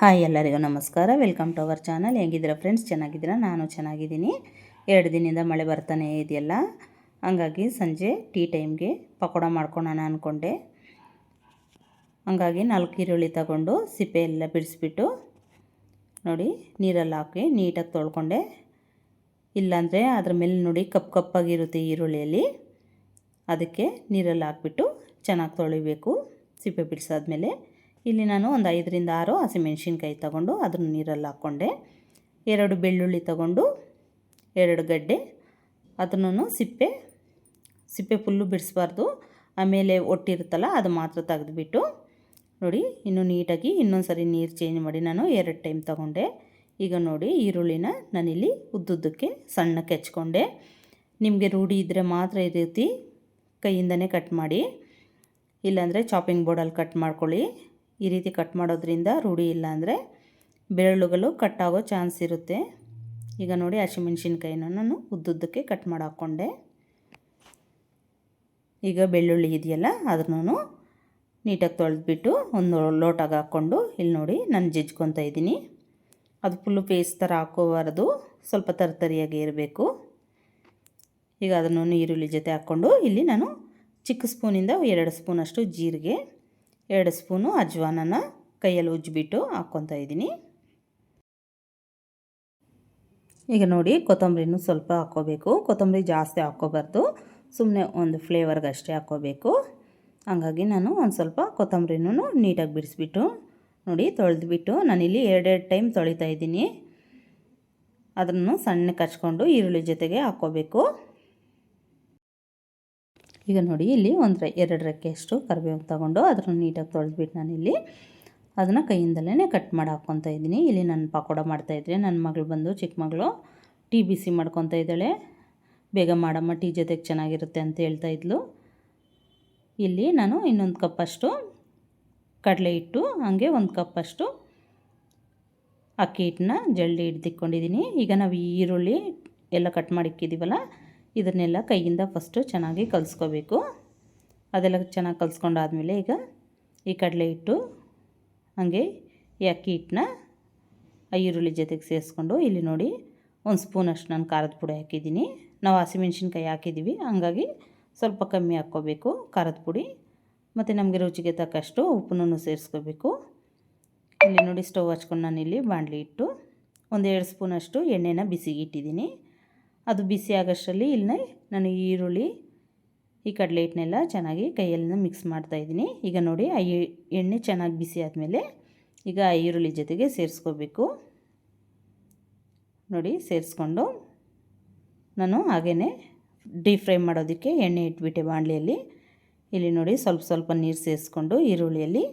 Hi ಎಲ್ಲರಿಗೂ ನಮಸ್ಕಾರ. Welcome to our channel ಹೆಂಗಿದ್ದೀರಾ ಫ್ರೆಂಡ್ಸ್ ಚೆನ್ನಾಗಿದ್ದೀರಾ? ನಾನು ಚೆನ್ನಾಗಿದ್ದೀನಿ. ಎರಡು ದಿನದಿಂದ ಮಳೆ ಬರ್ತಾನೆ ಇದೆಯಲ್ಲ. ಹಂಗಾಗಿ ಸಂಜೆ ಟೀ ಟೈಮ್ಗೆ ಪಕೋಡ ಮಾಡ್ಕೊಳೋಣ ಅಂದ್ಕೊಂಡೆ ಹಂಗಾಗಿ ನಾಲ್ಕು ಈರುಳ್ಳಿ ತಗೊಂಡು ಸಿಪ್ಪೆ ಎಲ್ಲ ಬಿಡಿಸ್ಬಿಟ್ಟು ನೋಡಿ ನೀರಲ್ಲಿ ಹಾಕಿ ನೀಟಾಗಿ ತೊಳ್ಕೊಂಡೆ. ಇಲ್ಲಾಂದರೆ ಅದ್ರ ಮೇಲೆ ನೋಡಿ ಕಪ್ಪು ಕಪ್ಪಾಗಿರುತ್ತೆ ಈರುಳ್ಳಿಯಲ್ಲಿ. ಅದಕ್ಕೆ ನೀರಲ್ಲಿ ಹಾಕ್ಬಿಟ್ಟು ಚೆನ್ನಾಗಿ ತೊಳಿಬೇಕು. ಸಿಪ್ಪೆ ಬಿಡಿಸಾದ್ಮೇಲೆ ಇಲ್ಲಿ ನಾನು ಒಂದು ಐದರಿಂದ ಆರು ಹಸಿಮೆಣ್ಸಿನ್ಕಾಯಿ ತಗೊಂಡು ಅದನ್ನು ನೀರಲ್ಲಿ ಹಾಕ್ಕೊಂಡೆ. ಎರಡು ಬೆಳ್ಳುಳ್ಳಿ ತಗೊಂಡು ಎರಡು ಗಡ್ಡೆ ಅದನ್ನು ಸಿಪ್ಪೆ ಸಿಪ್ಪೆ ಫುಲ್ಲು ಬಿಡಿಸ್ಬಾರ್ದು. ಆಮೇಲೆ ಒಟ್ಟಿರುತ್ತಲ್ಲ, ಅದು ಮಾತ್ರ ತೆಗೆದುಬಿಟ್ಟು ನೋಡಿ, ಇನ್ನೂ ನೀಟಾಗಿ ಇನ್ನೊಂದು ಸರಿ ನೀರು ಚೇಂಜ್ ಮಾಡಿ ನಾನು ಎರಡು ಟೈಮ್ ತಗೊಂಡೆ. ಈಗ ನೋಡಿ, ಈರುಳ್ಳಿನ ನಾನಿಲ್ಲಿ ಉದ್ದುದ್ದಕ್ಕೆ ಸಣ್ಣಕ್ಕೆ ಹೆಚ್ಕೊಂಡೆ. ನಿಮಗೆ ರೂಢಿ ಇದ್ದರೆ ಮಾತ್ರ ಈ ರೀತಿ ಕೈಯಿಂದನೇ ಕಟ್ ಮಾಡಿ, ಇಲ್ಲಾಂದರೆ ಚಾಪಿಂಗ್ ಬೋರ್ಡಲ್ಲಿ ಕಟ್ ಮಾಡ್ಕೊಳ್ಳಿ. ಈ ರೀತಿ ಕಟ್ ಮಾಡೋದ್ರಿಂದ ರೂಢಿ ಇಲ್ಲ ಅಂದರೆ ಬೆರಳುಗಳು ಕಟ್ಟಾಗೋ ಚಾನ್ಸ್ ಇರುತ್ತೆ. ಈಗ ನೋಡಿ ಹಸಿಮೆಣ್ಸಿನ್ಕಾಯಿನ ನಾನು ಉದ್ದುದ್ದಕ್ಕೆ ಕಟ್ ಮಾಡಿ ಹಾಕ್ಕೊಂಡೆ ಈಗ ಬೆಳ್ಳುಳ್ಳಿ ಇದೆಯಲ್ಲ ಅದನ್ನೂ ನೀಟಾಗಿ ತೊಳೆದ್ಬಿಟ್ಟು ಒಂದು ಲೋಟಾಗಿ ಹಾಕ್ಕೊಂಡು ಇಲ್ಲಿ ನೋಡಿ ನಾನು ಜಜ್ಕೊತಾ ಇದ್ದೀನಿ. ಅದು ಫುಲ್ಲು ಪೇಸ್ಟ್ ಥರ ಹಾಕೋಬಾರ್ದು, ಸ್ವಲ್ಪ ತರತರಿಯಾಗಿ ಇರಬೇಕು. ಈಗ ಅದನ್ನು ಈರುಳ್ಳಿ ಜೊತೆ ಹಾಕ್ಕೊಂಡು ಇಲ್ಲಿ ನಾನು ಚಿಕ್ಕ ಸ್ಪೂನಿಂದ ಎರಡು ಸ್ಪೂನಷ್ಟು ಜೀರಿಗೆ ಎರಡು ಸ್ಪೂನು ಅಜ್ವಾನನ ಕೈಯಲ್ಲಿ ಉಜ್ಜಿಬಿಟ್ಟು ಹಾಕ್ಕೊತಾ ಇದ್ದೀನಿ. ಈಗ ನೋಡಿ ಕೊತ್ತಂಬರಿನೂ ಸ್ವಲ್ಪ ಹಾಕ್ಕೋಬೇಕು. ಕೊತ್ತಂಬರಿ ಜಾಸ್ತಿ ಹಾಕ್ಕೋಬಾರ್ದು. ಸುಮ್ಮನೆ ಒಂದು ಫ್ಲೇವರ್ಗೆ ಅಷ್ಟೇ ಹಾಕ್ಕೋಬೇಕು. ಹಾಗಾಗಿ ನಾನು ಒಂದು ಸ್ವಲ್ಪ ಕೊತ್ತಂಬರಿನೂ ನೀಟಾಗಿ ಬಿಡಿಸ್ಬಿಟ್ಟು ನೋಡಿ ತೊಳೆದ್ಬಿಟ್ಟು ನಾನಿಲ್ಲಿ ಎರಡೆರಡು ಟೈಮ್ ತೊಳಿತಾ ಇದ್ದೀನಿ. ಅದನ್ನು ಸಣ್ಣ ಹಚ್ಕೊಂಡು ಈರುಳ್ಳಿ ಜೊತೆಗೆ ಹಾಕ್ಕೋಬೇಕು. ಈಗ ನೋಡಿ, ಇಲ್ಲಿ ಒಂದು ಎರಡು ರೆಕ್ಕೆಯಷ್ಟು ಕರಿಬೇವು ತಗೊಂಡು ಅದನ್ನು ನೀಟಾಗಿ ತೊಳೆದ್ಬಿಟ್ಟು ನಾನಿಲ್ಲಿ ಅದನ್ನು ಕೈಯಿಂದಲೇ ಕಟ್ ಮಾಡಿ ಹಾಕ್ಕೊತಾ ಇದ್ದೀನಿ. ಇಲ್ಲಿ ನಾನು ಪಕೋಡ ಮಾಡ್ತಾಯಿದ್ರೆ ನನ್ನ ಮಗಳು ಬಂದು, ಚಿಕ್ಕ ಮಗಳು ಬಿ ಸಿ ಮಾಡ್ಕೊತಾ ಇದ್ದಾಳೆ. ಬೇಗ ಮಾಡಮ್ಮ, ಟೀ ಜೊತೆಗೆ ಚೆನ್ನಾಗಿರುತ್ತೆ ಅಂತ ಹೇಳ್ತಾ ಇದ್ಲು. ಇಲ್ಲಿ ನಾನು ಇನ್ನೊಂದು ಕಪ್ಪಷ್ಟು ಕಡಲೆ ಹಿಟ್ಟು, ಹಾಗೆ ಒಂದು ಕಪ್ಪಷ್ಟು ಅಕ್ಕಿ ಹಿಟ್ಟನ್ನ ಜಲ್ದಿ ಹಿಡ್ದಿಕ್ಕೊಂಡಿದ್ದೀನಿ ಈಗ ನಾವು ಈರುಳ್ಳಿ ಎಲ್ಲ ಕಟ್ ಮಾಡಿಕ್ಕಿದ್ದೀವಲ್ಲ ಇದನ್ನೆಲ್ಲ ಕೈಯಿಂದ ಫಸ್ಟು ಚೆನ್ನಾಗಿ ಕಲಿಸ್ಕೋಬೇಕು. ಅದೆಲ್ಲ ಚೆನ್ನಾಗಿ ಕಲಿಸ್ಕೊಂಡಾದ್ಮೇಲೆ ಈಗ ಈ ಕಡಲೆ ಹಿಟ್ಟು, ಹಾಗೆ ಈ ಅಕ್ಕಿ ಹಿಟ್ಟನ್ನ ಈರುಳ್ಳಿ ಜೊತೆಗೆ ಸೇರಿಸ್ಕೊಂಡು ಇಲ್ಲಿ ನೋಡಿ ಒಂದು ಸ್ಪೂನಷ್ಟು ನಾನು ಖಾರದ ಪುಡಿ ಹಾಕಿದ್ದೀನಿ. ನಾವು ಹಸಿಮೆಣ್ಸಿನ್ಕಾಯಿ ಹಾಕಿದ್ದೀವಿ ಹಂಗಾಗಿ ಸ್ವಲ್ಪ ಕಮ್ಮಿ ಹಾಕ್ಕೋಬೇಕು ಖಾರದ ಪುಡಿ. ಮತ್ತು ನಮಗೆ ರುಚಿಗೆ ತಕ್ಕಷ್ಟು ಉಪ್ಪನ್ನು ಸೇರಿಸ್ಕೋಬೇಕು. ಇಲ್ಲಿ ನೋಡಿ ಸ್ಟವ್ ಹಚ್ಕೊಂಡು ನಾನು ಇಲ್ಲಿ ಬಾಣಲಿ ಇಟ್ಟು ಒಂದು ಎರಡು ಸ್ಪೂನಷ್ಟು ಎಣ್ಣೆನ ಬಿಸಿಗೆ ಇಟ್ಟಿದ್ದೀನಿ. ಅದು ಬಿಸಿ ಆಗೋಷ್ಟರಲ್ಲಿ ಇಲ್ಲಿ ನಾನು ಈರುಳ್ಳಿ, ಈ ಕಡಲೆ ಹಿಟ್ಟನ್ನೆಲ್ಲ ಚೆನ್ನಾಗಿ ಕೈಯಲ್ಲಿ ಮಿಕ್ಸ್ ಮಾಡ್ತಾಯಿದ್ದೀನಿ ಈಗ ನೋಡಿ, ಆ ಎಣ್ಣೆ ಚೆನ್ನಾಗಿ ಬಿಸಿ ಆದಮೇಲೆ ಈಗ ಆ ಈರುಳ್ಳಿ ಜೊತೆಗೆ ಸೇರಿಸ್ಕೋಬೇಕು. ನೋಡಿ, ಸೇರಿಸ್ಕೊಂಡು ನಾನು ಹಾಗೇ ಡೀಪ್ ಫ್ರೈ ಮಾಡೋದಕ್ಕೆ ಎಣ್ಣೆ ಇಟ್ಬಿಟ್ಟೆ ಬಾಣಲಿಯಲ್ಲಿ. ಇಲ್ಲಿ ನೋಡಿ, ಸ್ವಲ್ಪ ಸ್ವಲ್ಪ ನೀರು ಸೇರಿಸ್ಕೊಂಡು ಈರುಳ್ಳಿಯಲ್ಲಿ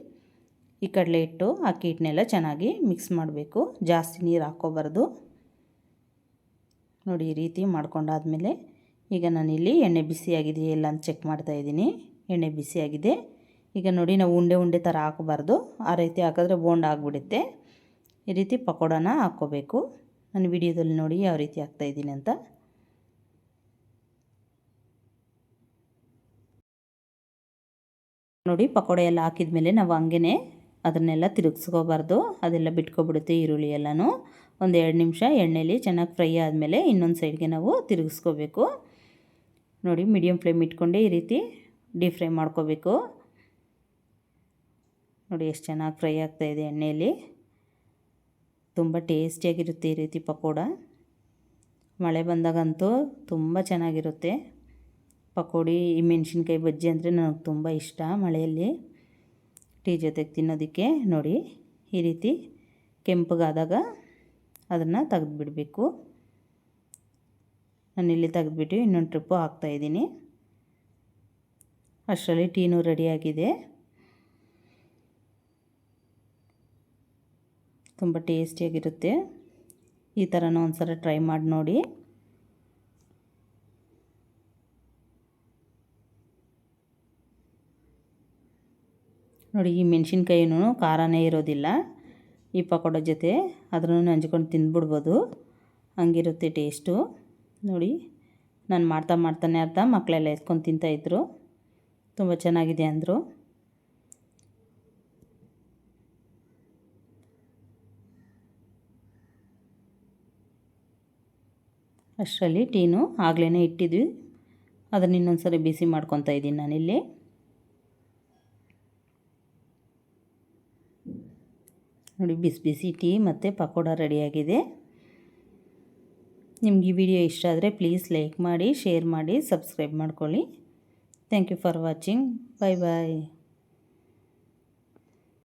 ಈ ಕಡಲೆ ಹಿಟ್ಟು ಅಕ್ಕಿ ಹಿಟ್ಟನ್ನೆಲ್ಲ ಚೆನ್ನಾಗಿ ಮಿಕ್ಸ್ ಮಾಡಬೇಕು. ಜಾಸ್ತಿ ನೀರು ಹಾಕ್ಕೋಬಾರ್ದು. ನೋಡಿ ಈ ರೀತಿ ಮಾಡ್ಕೊಂಡಾದಮೇಲೆ ಈಗ ನಾನಿಲ್ಲಿ ಎಣ್ಣೆ ಬಿಸಿಯಾಗಿದೆಯೇ ಇಲ್ಲ ಅಂತ ಚೆಕ್ ಮಾಡ್ತಾಯಿದ್ದೀನಿ ಎಣ್ಣೆ ಬಿಸಿಯಾಗಿದೆ. ಈಗ ನೋಡಿ ನಾವು ಉಂಡೆ ಉಂಡೆ ಥರ ಹಾಕಬಾರ್ದು. ಆ ರೀತಿ ಹಾಕಿದ್ರೆ ಬೋಂಡ್ ಆಗಿಬಿಡುತ್ತೆ. ಈ ರೀತಿ ಪಕೋಡನ ಹಾಕ್ಕೋಬೇಕು. ನಾನು ವಿಡಿಯೋದಲ್ಲಿ ನೋಡಿ ಯಾವ ರೀತಿ ಹಾಕ್ತಾಯಿದ್ದೀನಿ ಅಂತ. ನೋಡಿ ಪಕೋಡ ಎಲ್ಲ ಹಾಕಿದ ಮೇಲೆ ನಾವು ಹಂಗೆ ಅದನ್ನೆಲ್ಲ ತಿರುಗಿಸ್ಕೋಬಾರ್ದು. ಅದೆಲ್ಲ ಬಿಟ್ಕೊಬಿಡುತ್ತೆ ಈರುಳ್ಳಿ ಎಲ್ಲನೂ. ಒಂದು ಎರಡು ನಿಮಿಷ ಎಣ್ಣೆಲಿ ಚೆನ್ನಾಗಿ ಫ್ರೈ ಆದಮೇಲೆ ಇನ್ನೊಂದು ಸೈಡ್ಗೆ ನಾವು ತಿರುಗಿಸ್ಕೋಬೇಕು. ನೋಡಿ ಮೀಡಿಯಮ್ ಫ್ಲೇಮ್ ಇಟ್ಕೊಂಡೆ ಈ ರೀತಿ ಡೀಪ್ ಫ್ರೈ ಮಾಡ್ಕೋಬೇಕು. ನೋಡಿ, ಎಷ್ಟು ಚೆನ್ನಾಗಿ ಫ್ರೈ ಆಗ್ತಾಯಿದೆ ಎಣ್ಣೆಯಲ್ಲಿ ತುಂಬ ಟೇಸ್ಟಿಯಾಗಿರುತ್ತೆ ಈ ರೀತಿ ಪಕೋಡ. ಮಳೆ ಬಂದಾಗಂತೂ ತುಂಬ ಚೆನ್ನಾಗಿರುತ್ತೆ. ಪಕೋಡಿ, ಈ ಮೆಣಸಿನ್ಕಾಯಿ ಬಜ್ಜಿ ಅಂದರೆ ನನಗೆ ತುಂಬ ಇಷ್ಟ ಮಳೆಯಲ್ಲಿ. ಟೀ ಜೊತೆಗೆ ತಿನ್ನೋದಕ್ಕೆ. ನೋಡಿ, ಈ ರೀತಿ ಕೆಂಪಗಾದಾಗ ಅದನ್ನು ತೆಗೆದುಬಿಡಬೇಕು. ನಾನಿಲ್ಲಿ ತೆಗೆದುಬಿಟ್ಟು ಇನ್ನೊಂದು ಟ್ರಿಪ್ಪು ಹಾಕ್ತಾಯಿದ್ದೀನಿ ಅಷ್ಟರಲ್ಲಿ ಟೀನು ರೆಡಿಯಾಗಿದೆ ತುಂಬ ಟೇಸ್ಟಿಯಾಗಿರುತ್ತೆ. ಈ ಥರನೂ ಒಂದು ಸಲ ಟ್ರೈ ಮಾಡಿ ನೋಡಿ. ನೋಡಿ, ಈ ಮೆಣಸಿನ್ಕಾಯಿನೂ ಖಾರನೇ ಇರೋದಿಲ್ಲ. ಈ ಪಕೋಡ ಜೊತೆ ಅದನ್ನು ನಂಜ್ಕೊಂಡು ತಿಂದ್ಬಿಡ್ಬೋದು. ಹಂಗಿರುತ್ತೆ ಟೇಸ್ಟು. ನೋಡಿ, ನಾನು ಮಾಡ್ತಾ ಮಾಡ್ತಾನೆ ಅರ್ಥ ಮಕ್ಕಳೆಲ್ಲ ಎತ್ಕೊಂಡು ತಿಂತಾಯಿದ್ರು ತುಂಬ ಚೆನ್ನಾಗಿದೆ ಅಂದರು. ಅಷ್ಟರಲ್ಲಿ ಟೀನು ಆಗಲೇ ಇಟ್ಟಿದ್ವಿ. ಅದನ್ನು ಇನ್ನೊಂದು ಸರಿ ಬಿಸಿ ಮಾಡ್ಕೊತಾ ಇದ್ದೀನಿ ನಾನಿಲ್ಲಿ. ನೋಡಿ ಬಿಸಿ ಬಿಸಿ ಟೀ ಮತ್ತು ಪಕೋಡ ರೆಡಿಯಾಗಿದೆ. ನಿಮ್ಗೆ ಈ ವಿಡಿಯೋ ಇಷ್ಟ ಆದರೆ ಪ್ಲೀಸ್ ಲೈಕ್ ಮಾಡಿ, ಶೇರ್ ಮಾಡಿ, ಸಬ್ಸ್ಕ್ರೈಬ್ ಮಾಡ್ಕೊಳ್ಳಿ. Thank you for watching. Bye bye